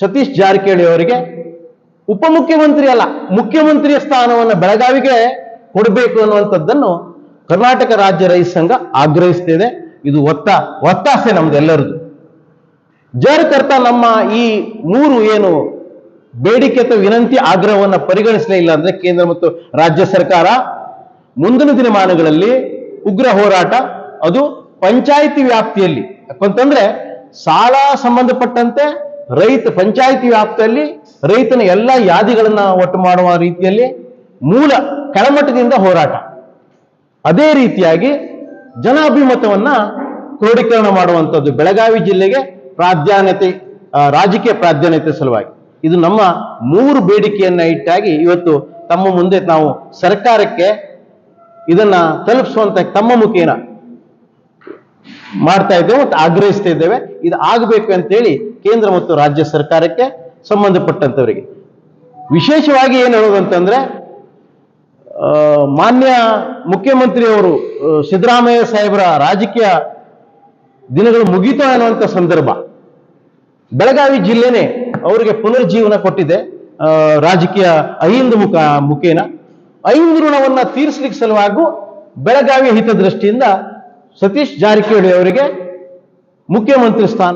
ಸತೀಶ್ ಜಾರಕಿಹೊಳಿ ಅವರಿಗೆ ಉಪಮುಖ್ಯಮಂತ್ರಿ ಅಲ್ಲ, ಮುಖ್ಯಮಂತ್ರಿಯ ಸ್ಥಾನವನ್ನು ಬೆಳಗಾವಿಗೆ ಕೊಡಬೇಕು ಅನ್ನುವಂಥದ್ದನ್ನು ಕರ್ನಾಟಕ ರಾಜ್ಯ ರೈತ ಸಂಘ ಆಗ್ರಹಿಸ್ತಿದೆ. ಇದು ಒತ್ತ, ಒತ್ತಾಸೆ ನಮ್ದೆಲ್ಲರದು ಜಾರಕರ್ತ ನಮ್ಮ ಈ ಮೂರು ಏನು ಬೇಡಿಕೆ ಅಥವಾ ವಿನಂತಿ ಆಗ್ರಹವನ್ನು ಪರಿಗಣಿಸಲೇ ಇಲ್ಲ ಅಂದ್ರೆ ಕೇಂದ್ರ ಮತ್ತು ರಾಜ್ಯ ಸರ್ಕಾರ ಮುಂದಿನ ದಿನಮಾನಗಳಲ್ಲಿ ಉಗ್ರ ಹೋರಾಟ, ಅದು ಪಂಚಾಯಿತಿ ವ್ಯಾಪ್ತಿಯಲ್ಲಿ ಯಾಕಂತಂದ್ರೆ ಸಾಲ ಸಂಬಂಧಪಟ್ಟಂತೆ ರೈತ ಪಂಚಾಯಿತಿ ವ್ಯಾಪ್ತಿಯಲ್ಲಿ ರೈತನ ಎಲ್ಲ ಯಾದಿಗಳನ್ನ ಒಟ್ಟು ಮಾಡುವ ರೀತಿಯಲ್ಲಿ ಮೂಲ ಕೆಳಮಟ್ಟದಿಂದ ಹೋರಾಟ. ಅದೇ ರೀತಿಯಾಗಿ ಜನಾಭಿಮತವನ್ನ ಕ್ರೋಢೀಕರಣ ಮಾಡುವಂಥದ್ದು ಬೆಳಗಾವಿ ಜಿಲ್ಲೆಗೆ ಪ್ರಾಧಾನ್ಯತೆ ರಾಜಕೀಯ ಪ್ರಾಧಾನ್ಯತೆ ಸಲುವಾಗಿ. ಇದು ನಮ್ಮ ಮೂರು ಬೇಡಿಕೆಯನ್ನ ಇಟ್ಟಾಗಿ ಇವತ್ತು ತಮ್ಮ ಮುಂದೆ ನಾವು ಸರ್ಕಾರಕ್ಕೆ ಇದನ್ನ ತಲುಪಿಸುವಂತ ತಮ್ಮ ಮುಖೇನ ಮಾಡ್ತಾ ಇದ್ದೇವೆ ಮತ್ತು ಆಗ್ರಹಿಸ್ತಾ ಇದ್ದೇವೆ. ಇದು ಆಗಬೇಕು ಅಂತೇಳಿ ಕೇಂದ್ರ ಮತ್ತು ರಾಜ್ಯ ಸರ್ಕಾರಕ್ಕೆ ಸಂಬಂಧಪಟ್ಟಂತವರಿಗೆ. ವಿಶೇಷವಾಗಿ ಏನು ಹೇಳೋದಂತಂದ್ರೆ ಆ, ಮಾನ್ಯ ಮುಖ್ಯಮಂತ್ರಿಯವರು ಸಿದ್ದರಾಮಯ್ಯ ಸಾಹೇಬರ ರಾಜಕೀಯ ದಿನಗಳು ಮುಗೀತು ಅನ್ನುವಂಥ ಸಂದರ್ಭ. ಬೆಳಗಾವಿ ಜಿಲ್ಲೆನೇ ಅವರಿಗೆ ಪುನರ್ಜೀವನ ಕೊಟ್ಟಿದೆ ರಾಜಕೀಯ ಅಹಿಂದ ಮುಖ ಮುಖೇನ. ಅಹಿಂದ ಋಣವನ್ನ ತೀರಿಸಲಿಕ್ಕೆ ಸಲುವಾಗೂ ಬೆಳಗಾವಿ ಹಿತದೃಷ್ಟಿಯಿಂದ ಸತೀಶ್ ಜಾರಕಿಹೊಳಿ ಅವರಿಗೆ ಮುಖ್ಯಮಂತ್ರಿ ಸ್ಥಾನ